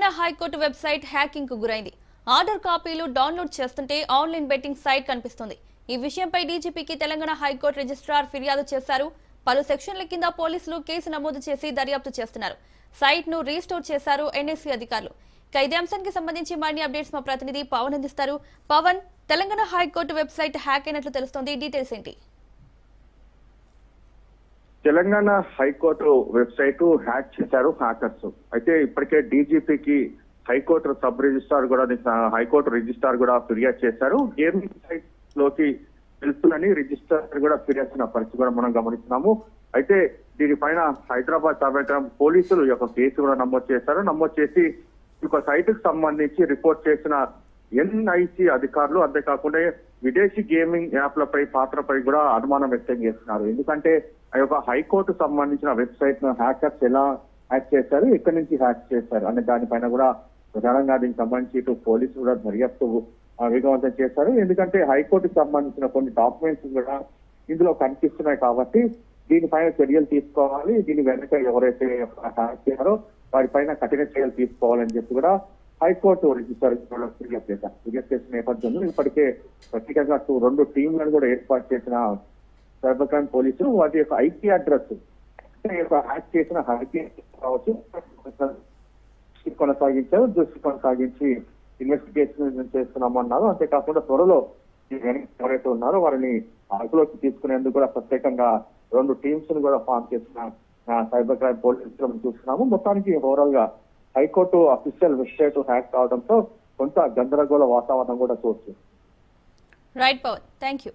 Telangana high court website హ్యాకింగ్కు గురైంది. Order కాపీలు download చేస్తుంటే ఆన్లైన్ బెట్టింగ్ సైట్ కనిపిస్తుంది. ఈ విషయంపై డీజీపీకి తెలంగాణ హైకోర్టు రిజిస్ట్రార్ ఫిర్యాదు చేశారు. పలు సెక్షన్ల కింద పోలీసులు కేసు నమోదు చేసి దర్యాప్తు చేస్తున్నారు. సైట్ను రీస్టోర్ చేశారు ఎన్ఎస్సీ అధికారులు. ఇక ఇదే అంశానికి సంబంధించి మరిన్ని అప్డేట్స్ మా ప్రతినిధి పవన్ అందిస్తారు. Pavan Telangana high court website hack అయినట్లు తెలుస్తోంది. డీటెయిల్స్ ఏంటి? Telangana high court website hack చేశారు హ్యాకర్స్. అయితే ఇప్పటికే డీజీపీకి హైకోర్టు సబ్ రిజిస్ట్రార్ కూడా హైకోర్టు రిజిస్ట్రార్ కూడా ఫిర్యాదు చేశారు. గేమింగ్ సైట్లోకి వెళ్తుందని రిజిస్ట్రార్ కూడా ఫిర్యాదు చేసిన పరిస్థితి కూడా మనం గమనిస్తున్నాము. అయితే దీనిపైన హైదరాబాద్ సభ్యం పోలీసులు ఈ యొక్క కేసు కూడా నమోదు చేశారు. నమోదు చేసి ఈ యొక్క సైట్కు సంబంధించి రిపోర్ట్ చేసిన ఎన్ఐసి అధికారులు అంతేకాకుండా విదేశీ గేమింగ్ యాప్లపై పాత్రపై కూడా అనుమానం వ్యక్తం చేస్తున్నారు. ఎందుకంటే ఆ యొక్క హైకోర్టు సంబంధించిన వెబ్సైట్ను హ్యాకర్స్ ఎలా హ్యాక్ చేశారు ఎక్కడి నుంచి హ్యాక్ చేశారు అనే దానిపైన కూడా ప్రధానంగా దీనికి సంబంధించి ఇటు పోలీసులు కూడా దర్యాప్తు వేగవంతం చేశారు. ఎందుకంటే హైకోర్టుకు సంబంధించిన కొన్ని డాక్యుమెంట్స్ కూడా ఇందులో కనిపిస్తున్నాయి కాబట్టి దీనిపైన చర్యలు తీసుకోవాలి. దీని వెనక ఎవరైతే హ్యాక్ చేశారో వారిపైన కఠిన చర్యలు తీసుకోవాలని చెప్పి కూడా హైకోర్టు రిజిస్టర్ ఫిర్యాదు చేశారు ఫిర్యాదు చేసిన నేపథ్యంలో ఇప్పటికే ప్రత్యేకంగా టూ- రెండు టీంలను కూడా ఏర్పాటు చేసిన సైబర్ క్రైమ్ పోలీసులు వాటి యొక్క ఐపీ అడ్రస్ అంటే హ్యాక్ చేసిన ఐపీ కావచ్చు దృష్టి కొనసాగించారు. దృష్టి కొనసాగించి ఇన్వెస్టిగేషన్ చేస్తున్నామన్నారు. అంతేకాకుండా త్వరలో ఎవరైతే ఉన్నారో వారిని అదుపులోకి తీసుకునేందుకు కూడా ప్రత్యేకంగా రెండు టీమ్స్ను కూడా ఫామ్ చేసిన సైబర్ క్రైమ్ పోలీసులు చూస్తున్నాము. మొత్తానికి ఓవరాల్గా హైకోర్టు అఫీషియల్ వెబ్సైట్ హ్యాక్ కావడంతో కొంత గందరగోళ వాతావరణం కూడా చూస్తుంది రైట్ పవన్ థ్యాంక్ యూ